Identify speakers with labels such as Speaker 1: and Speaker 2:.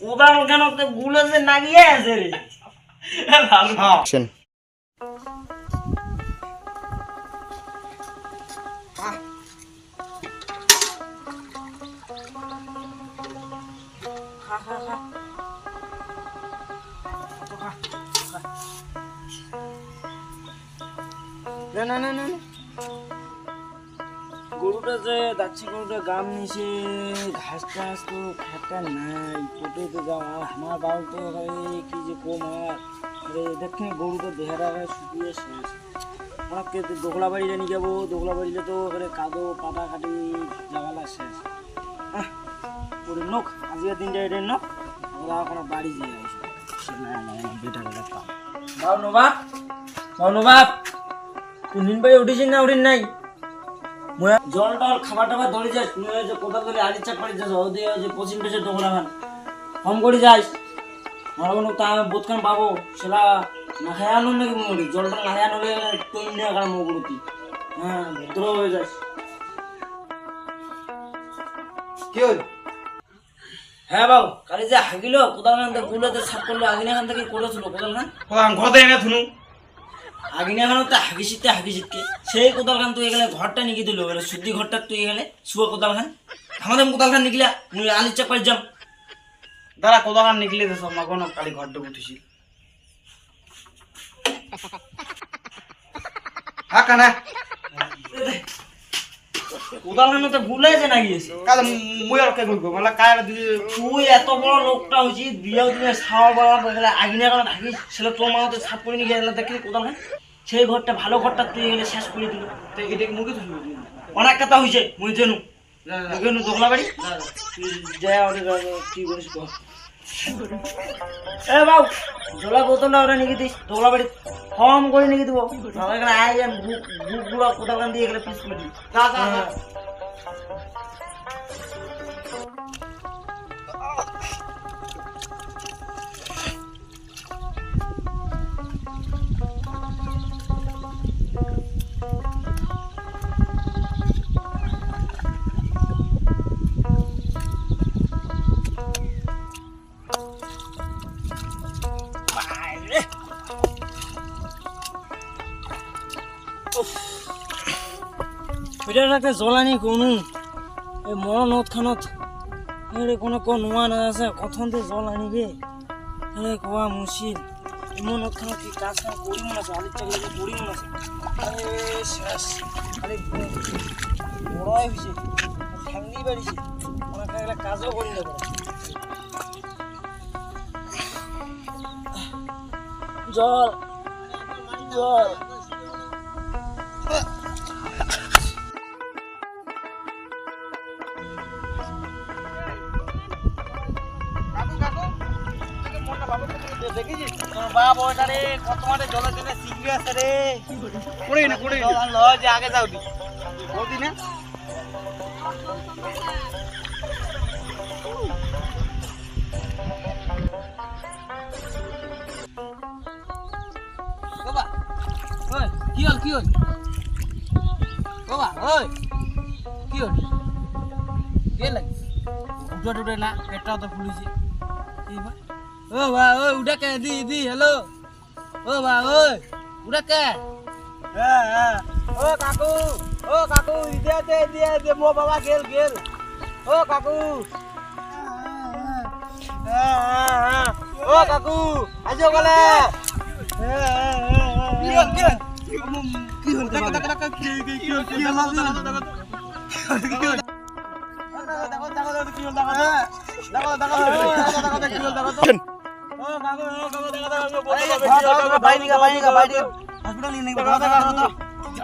Speaker 1: কোদাল কেন তো গুলো যে নাগিয়ে আছে রে।
Speaker 2: না না না না না।
Speaker 1: গরুটা যে যাচ্ছি, গরুটা গাম নিছে, ঘাস টাস তো খেটা নাই কোটে তো যাও আমার বাবু তো কি যে কম আমার আরে দেখি গরুটা দেহারা শুকিয়ে শেষ অনেককে দোকলা বাড়িতে নিয়ে যাব দোকলা বাড়িতে তো এবারে কাদো কাটা কাটি লাগালা শেষ ওরে নোক আজকের দিনটা এটা নোক ওরা কোনো বাড়ি যেয়ে আসবে। না না বেটা বেটা তুই নিন বাড়ি উঠেছিস না উঠিস নাই? জল টল খাবার টাবার ধরে যাস যে কোথা ধরে আলি চাপ পাড়ি যাস ওদের যে পশ্চিম পেছে দোকলা খান। কম করে যাস। আমার কোনো তা বোধ খান পাবো। সেটা না খায় আনুন নাকি মরি জল টল না খায় আনলে তুই নিয়ে গেল মগুরুতি হ্যাঁ ভদ্র হয়ে যাস।
Speaker 2: কি হল?
Speaker 1: হ্যাঁ বাবু কালি যে হাগিল কোদাল খান গুলোতে সাপ করল আগিনা খান থেকে করেছিল? কোদাল খান?
Speaker 2: কোদাল ঘর দেয় থুনু।
Speaker 1: আগিনা খান তো হাগিসিতে হাগিসিতকে সেই কোদাল খান তুই গেলে ঘরটা নিকি দিল গেলে শুদ্ধি ঘরটা তুই গেলে শুয়ে কোদাল খান। আমাদের কোদাল খান নিকলা মুই আলি চাপ পাড়ি যাম।
Speaker 2: দাঁড়া, কোদাল খান নিকলে তো সব মাগন কালি ঘর ডুব উঠেছিল হ্যাঁ কানা।
Speaker 1: কোদাল খান তো ভুলেছে না গিয়েছে
Speaker 2: মুই আর কে
Speaker 1: তুই এত বড় লোকটা হয়েছি বিয়ে দিনে সাওয়া বাবা দেখলে আগিনা কেন থাকিস ছেলে তোর মাও তো সাপ করে নিয়ে গেলে খান সেই ঘরটা ভালো ঘরটা তুই শেষ করে দিল।
Speaker 2: তো এটাকে মুখে তো
Speaker 1: অনেক কথা হয়েছে মুই জেনু। মুখে দোকলা বাড়ি? যা ওদের কি কর এ বাউ জলা বোতলটা ওরা নিয়ে দিস দোকলা বাড়ি কম করে নিয়ে দিব। এখানে আয় যান বুকগুলো দিয়ে গেলে পিস করে দিই একটা জ্বলানি কোনো। এই মরণত খানত। এরে কোনো কোন নোয়া না আছে কথনতে জল আনিবে? এরে কোয়া মুশিল মনত খানত কি কাজ কাম করি মনে আছে? আলির চাকরি করি মনে আছে? শেষ হয়েছে ঠ্যাংনি বাড়িছে। একটা কাজও করি না জল। জল।
Speaker 2: আগে যাও দি। না।
Speaker 1: কি হল কি হল? বাবা ওই কি হল? কে লাগে উঠে টুটে না পেটটাও তো ফুলিছে। এইবার? ও বা ওই উঠে কে দি দি হ্যালো ও বা ওই উঠে কে
Speaker 2: হ্যাঁ হ্যাঁ ও কাকু ও কাকু দিয়া দে দিয়া দে মো বাবা গেল গেল ও কাকু হ্যাঁ, হ্যাঁ, হ্যাঁ। ও কাকু আজো গলে কি হল কি হল কি হল দেখো দেখো দেখো কি কি কি হল কি হল দেখো দেখো দেখো দেখো দেখো দেখো কি হল দেখো দেখো দেখো দেখো দেখো কি হল দেখো তো